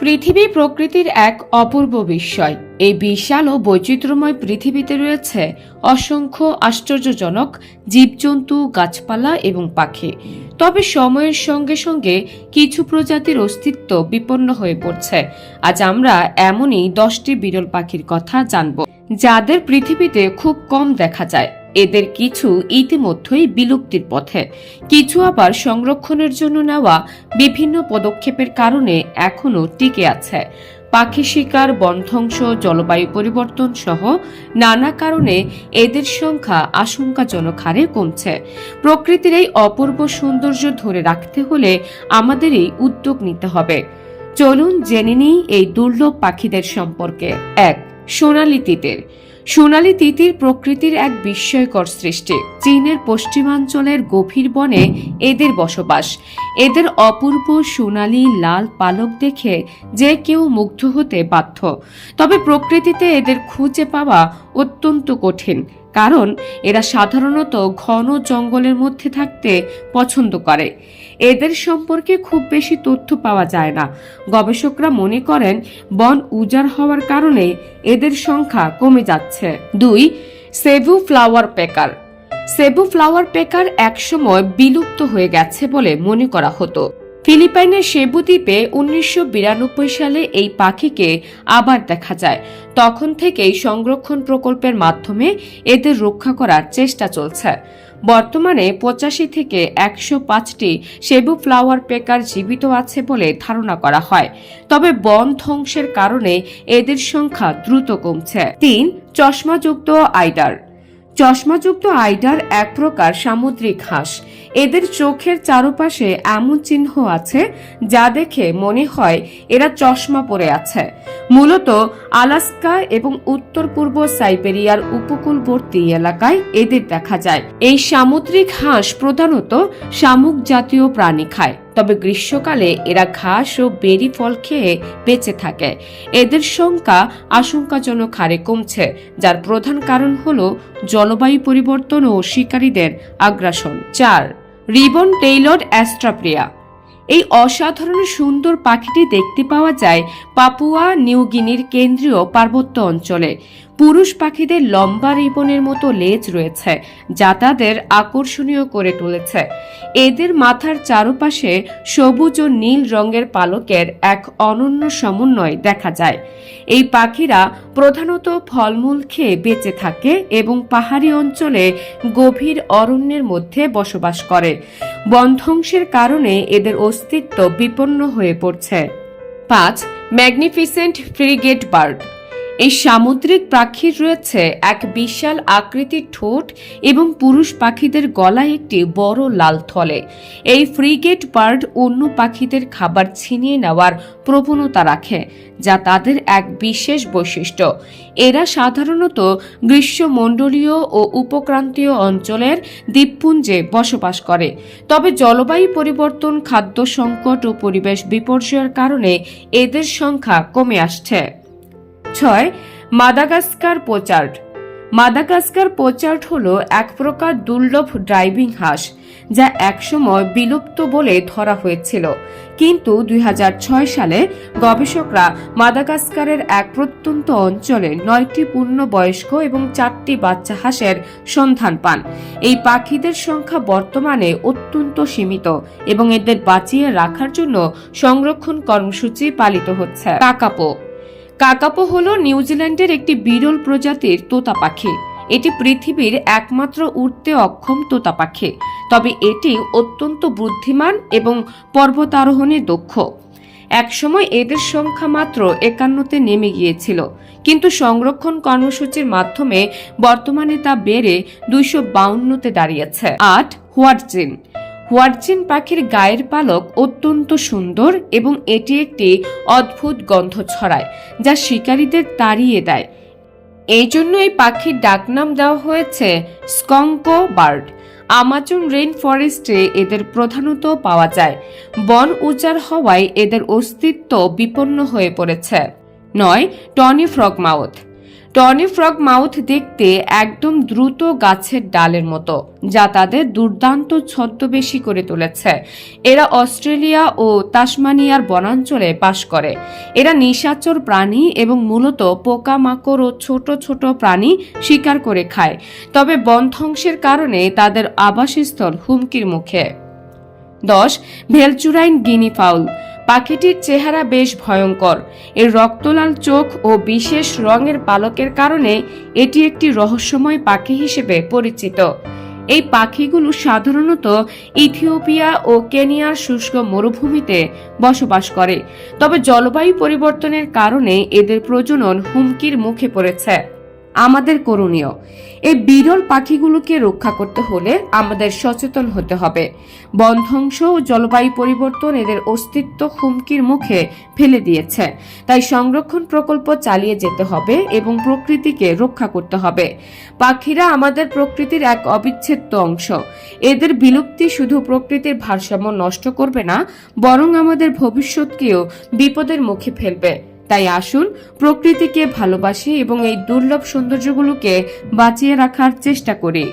পৃথিবী প্রকৃতির এক অপূর্ব বিস্ময়। এই বিশাল ও বৈচিত্র্যময় পৃথিবীতে রয়েছে অসংখ্য আশ্চর্যজনক জীবজন্তু, গাছপালা এবং পাখি। তবে সময়ের সঙ্গে সঙ্গে কিছু প্রজাতির অস্তিত্ব বিপন্ন হয়ে পড়ছে। আজ আমরা এমনই দশটি বিরল পাখির কথা জানব, যাদের পৃথিবীতে খুব কম দেখা যায়। এদের কিছু ইতিমধ্যেই বিলুপ্তির পথে। কিছু আবার সংরক্ষণের জন্য নেওয়া বিভিন্ন পদক্ষেপের কারণে এখনও টিকে আছে। পাখি শিকার বনধ্বংস জলবায়ু পরিবর্তন সহ নানা কারণে এদের সংখ্যা আশঙ্কাজনক হারে কমছে। প্রকৃতির এই অপূর্ব সৌন্দর্য ধরে রাখতে হলে আমাদেরই উদ্যোগ নিতে হবে। চলুন জেনে নিই এই দুর্লভ পাখিদের সম্পর্কে। এক, সোনালী তিতির। সোনালী তিতির প্রকৃতির এক বিস্ময়কর সৃষ্টি। চীনের পশ্চিমাঞ্চলের গভীর বনে এদের বসবাস। এদের অপূর্ব সোনালী লাল পালক দেখে যে কেউ মুগ্ধ হতে বাধ্য। তবে প্রকৃতিতে এদের খুঁজে পাওয়া অত্যন্ত কঠিন। কারণ এরা সাধারণত ঘন জঙ্গলের মধ্যে থাকতে পছন্দ করে। এদের সম্পর্কে খুব বেশি তথ্য পাওয়া যায় না। গবেষকরা মনে করেন, বন উজাড় হওয়ার কারণে এদের সংখ্যা কমে যাচ্ছে। দুই Cebu flowerpecker. Cebu flowerpecker একসময় বিলুপ্ত হয়ে গেছে বলে মনে করা হতো। ফিলিপাইনের সেবু দ্বীপে উনিশশো বিরানব্বই সালে এই পাখিকে আবার দেখা যায়। তখন থেকেই সংরক্ষণ প্রকল্পের মাধ্যমে এদের রক্ষা করার চেষ্টা চলছে। বর্তমানে পঁচাশি থেকে একশো পাঁচটি সেবু ফ্লাওয়ার পেকার জীবিত আছে বলে ধারণা করা হয়। তবে বন ধ্বংসের কারণে এদের সংখ্যা দ্রুত কমছে। তিন, চশমাযুক্ত আইডার। চশমাযুক্ত আইডার এক প্রকার সামুদ্রিক হাঁস। এদের চোখের চারপাশে এমন চিহ্ন আছে যা দেখে মনে হয় এরা চশমা পরে আছে। মূলত আলাস্কা এবং উত্তর পূর্ব সাইবেরিয়ার উপকূলবর্তী এলাকায় এদের দেখা যায়। এই সামুদ্রিক হাঁস প্রধানত শামুক জাতীয় প্রাণী খায়। তবে গ্রীষ্মকালে এরা ঘাস ও বেরি ফল খেয়ে বেঁচে থাকে। এদের সংখ্যা আশঙ্কাজনক হারে কমছে, যার প্রধান কারণ হল জলবায়ু পরিবর্তন ও শিকারীদের আগ্রাসন। চার, রিবন টেইলর অ্যাস্ট্রাপ্রিয়া। এই অসাধারণ সুন্দর পাখিটি দেখতে পাওয়া যায় পাপুয়া নিউগিনির কেন্দ্রীয় পার্বত্য অঞ্চলে। পুরুষ পাখিদের লম্বা রিবনের মতো লেজ রয়েছে, যা তাদের আকর্ষণীয় করে তুলেছে। এদের মাথার চারপাশে সবুজ ও নীল রঙের পালকের এক অনন্য সমন্বয় দেখা যায়। এই পাখিরা প্রধানত ফলমূল খেয়ে বেঁচে থাকে এবং পাহাড়ি অঞ্চলে গভীর অরণ্যের মধ্যে বসবাস করে। বনধ্বংসের কারণে এদের অস্তিত্ব বিপন্ন হয়ে পড়ছে। পাঁচ ম্যাগনিফিসেন্ট ফ্রিগেট বার্ড এই সামুদ্রিক পাখির রয়েছে এক বিশাল আকৃতির ঠোঁট এবং পুরুষ পাখিদের গলায় একটি বড় লাল থলে। এই ফ্রিগেট বার্ড অন্য পাখিদের খাবার ছিনিয়ে নেওয়ার প্রবণতা রাখে, যা তাদের এক বিশেষ বৈশিষ্ট্য। এরা সাধারণত গ্রীষ্মমণ্ডলীয় ও উপক্রান্তীয় অঞ্চলের দ্বীপপুঞ্জে বসবাস করে। তবে জলবায়ু পরিবর্তন, খাদ্য সংকট ও পরিবেশ বিপর্যয়ের কারণে এদের সংখ্যা কমে আসছে। ছয়, মাদাগাস্কার পোচার্ড। মাদাগাস্কার পোচার্ড হল এক প্রকার দুর্লভ ড্রাইভিং হাঁস যা একসময় বিলুপ্ত বলে ধরা হয়েছিল। কিন্তু দুই হাজার ছয় সালে গবেষকরা মাদাগাস্কারের এক প্রত্যন্ত অঞ্চলে নয়টি পূর্ণবয়স্ক এবং চারটি বাচ্চা হাঁসের সন্ধান পান। এই পাখিদের সংখ্যা বর্তমানে অত্যন্ত সীমিত এবং এদের বাঁচিয়ে রাখার জন্য সংরক্ষণ কর্মসূচি পালিত হচ্ছে। কাকাপো কাকাপো হল নিউজিল্যান্ডের একটি বিরল প্রজাতির তোতা পাখি। এটি পৃথিবীর একমাত্র উঠতে অক্ষম তোতা পাখি, তবে এটি অত্যন্ত বুদ্ধিমান এবং পর্বতারোহণে দক্ষ। একসময় এদের সংখ্যা মাত্র একান্নতে নেমে গিয়েছিল, কিন্তু সংরক্ষণ কর্মসূচির মাধ্যমে বর্তমানে তা বেড়ে দুইশো বাউন্নতে দাঁড়িয়েছে। আট হোয়াটজিন হোয়াটজিন পাখির গায়ের পালক অত্যন্ত সুন্দর এবং এটি একটি অদ্ভুত গন্ধ ছড়ায়, যা শিকারীদের তাড়িয়ে দেয়। এই জন্য এই পাখির ডাকনাম দেওয়া হয়েছে স্কঙ্কো বার্ড। আমাজন রেইন ফরেস্টে এদের প্রধানত পাওয়া যায়। বন উজাড় হওয়ায় এদের অস্তিত্ব বিপন্ন হয়ে পড়েছে। নয়, tawny frogmouth. Tawny frog mouth দেখতে একদম দ্রুত গাছের ডালের মতো, যা তাদের দুর্দান্ত ছদ্মবেশী করে তুলেছে। এরা অস্ট্রেলিয়া ও তাসমানিয়ার বনাঞ্চলে বাস করে। এরা নিশাচর প্রাণী এবং মূলত পোকামাকড় ও ছোট ছোট প্রাণী শিকার করে খায়, তবে বন ধ্বংসের কারণে তাদের আবাসস্থল হুমকির মুখে। দশ, ভেলচুরাইন গিনি ফাউল। পাখিটির চেহারা বেশ ভয়ঙ্কর। এর রক্তলাল চোখ ও বিশেষ রঙের পালকের কারণে এটি একটি রহস্যময় পাখি হিসেবে পরিচিত। এই পাখিগুলো সাধারণত ইথিওপিয়া ও কেনিয়ার শুষ্ক মরুভূমিতে বসবাস করে, তবে জলবায়ু পরিবর্তনের কারণে এদের প্রজনন হুমকির মুখে পড়েছে। আমাদের করণীয়। এই বিরল পাখিগুলোকে রক্ষা করতে হলে আমাদের সচেতন হতে হবে। বন ধ্বংস ও জলবায়ু পরিবর্তন এদের অস্তিত্ব হুমকির মুখে ফেলে দিয়েছে। তাই সংরক্ষণ প্রকল্প চালিয়ে যেতে হবে এবং প্রকৃতিকে রক্ষা করতে হবে। পাখিরা আমাদের প্রকৃতির এক অবিচ্ছেদ্য অংশ। এদের বিলুপ্তি শুধু প্রকৃতির ভারসাম্য নষ্ট করবে না, বরং আমাদের ভবিষ্যৎকেও বিপদের মুখে ফেলবে। তাই আসুন প্রকৃতিকে ভালোবাসি এবং এই দুর্লভ সৌন্দর্যগুলোকে বাঁচিয়ে রাখার চেষ্টা করি।